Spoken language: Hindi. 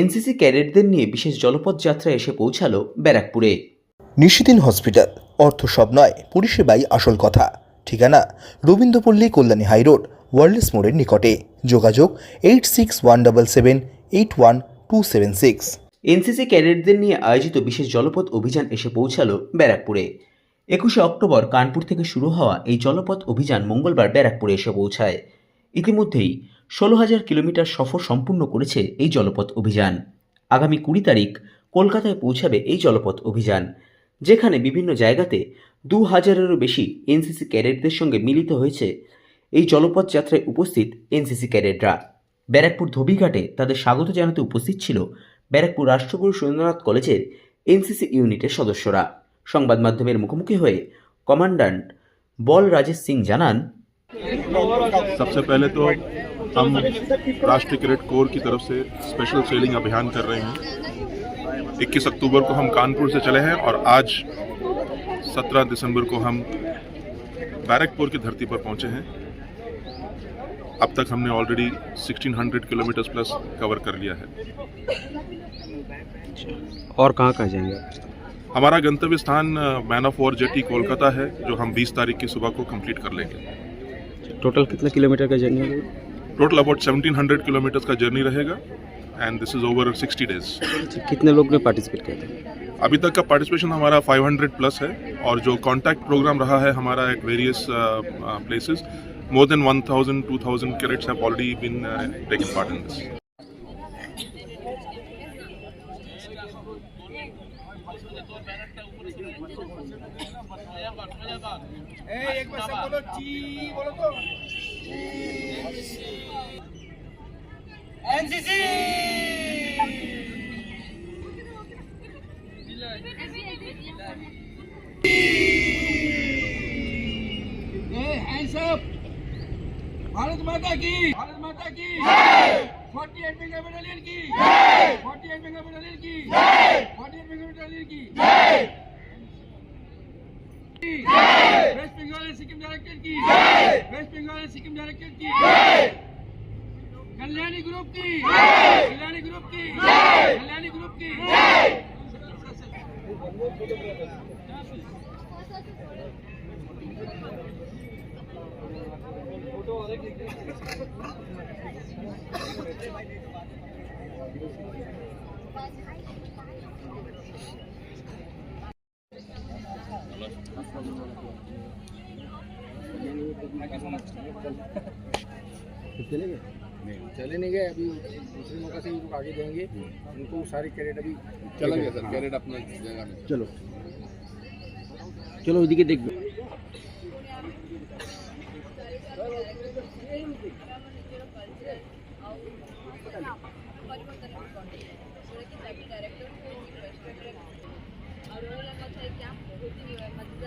এনসিসি ক্যাডেটদের নিয়ে বিশেষ জলপথ যাত্রা এসে পৌঁছালো ব্যারাকপুরে। নিশিদিন হসপিটাল অর্থ সব নয় পরিষেবাই আসল কথা। ঠিকানা রবীন্দ্রপল্লী কল্যাণী হাইরোড ওয়ার্ল্ডস মোড়ের নিকটে। যোগাযোগ eight six one double seven eight one two seven six. NCC ক্যাডেটদের নিয়ে আয়োজিত বিশেষ জলপথ অভিযান এসে পৌঁছালো ব্যারাকপুরে। একুশে অক্টোবর কানপুর থেকে শুরু হওয়া এই জলপথ অভিযান মঙ্গলবার ব্যারাকপুরে এসে পৌঁছায়। ইতিমধ্যেই ষোলো হাজার কিলোমিটার সফর সম্পূর্ণ করেছে এই জলপথ অভিযান। আগামী কুড়ি তারিখ কলকাতায় পৌঁছাবে এই জলপথ অভিযান, যেখানে বিভিন্ন জায়গাতে দু হাজারেরও বেশি এনসিসি ক্যাডেটদের সঙ্গে মিলিত হয়েছে এই জলপথ যাত্রায় উপস্থিত এনসিসি ক্যাডেটরা। ব্যারাকপুর ধোবিঘাটে তাদের স্বাগত জানাতে উপস্থিত ছিল ব্যারাকপুর রাষ্ট্রগুরু সুরেন্দ্রনাথ কলেজের এনসিসি ইউনিটের সদস্যরা। সংবাদ মাধ্যমের মুখোমুখি হয়ে কমান্ডান্ট বল রাজেশ সিং জানান সবসে পেলে তো हम राष्ट्रीय कैडेट कोर की तरफ़ से स्पेशल सेलिंग अभियान कर रहे हैं। 21 अक्टूबर को हम कानपुर से चले हैं और आज 17 दिसंबर को हम बैरकपुर की धरती पर पहुँचे हैं। अब तक हमने ऑलरेडी 1600 किलोमीटर प्लस कवर कर लिया है। और कहाँ कहाँ जाएँगे? हमारा गंतव्य स्थान Man of War jetty Kolkata है जो हम 20 तारीख की सुबह को कंप्लीट कर लेंगे। टोटल कितने किलोमीटर का जर्नी होगा टोटल अबाउट 1700 किलोमीटर का जर्नी रहेगा and this is over 60 days कितने लोग ने पार्टिसिपेट किया था अभी तक का पार्टिसिपेशन हमारा 500 प्लस है और जो कांटेक्ट प्रोग्राम रहा है हमारा at various places more than 1000 2000 cadets have already been taken part in this एक बार बोलो ची बोलो तो। एनसीसी भारत माता की! भारत माता की! फोर्टी एट मेगा बटालियन की! फोर्टी एट मेगा बटालियन की! फोर्टी एट मेगा बटालियन की! West Bengal and Sikkim director की। West Bengal and Sikkim director की। कल्याणी ग्रुप की। कल्याणी ग्रुप की। कल्याणी ग्रुप की। चले गए नहीं चले नहीं गए अभी दूसरे मौका से उनको आगे देंगे उनको सारे कैरेट अभी चलेंगे सर कैरेट अपना जगह में चलो चलो उदी देख दो क्या होती है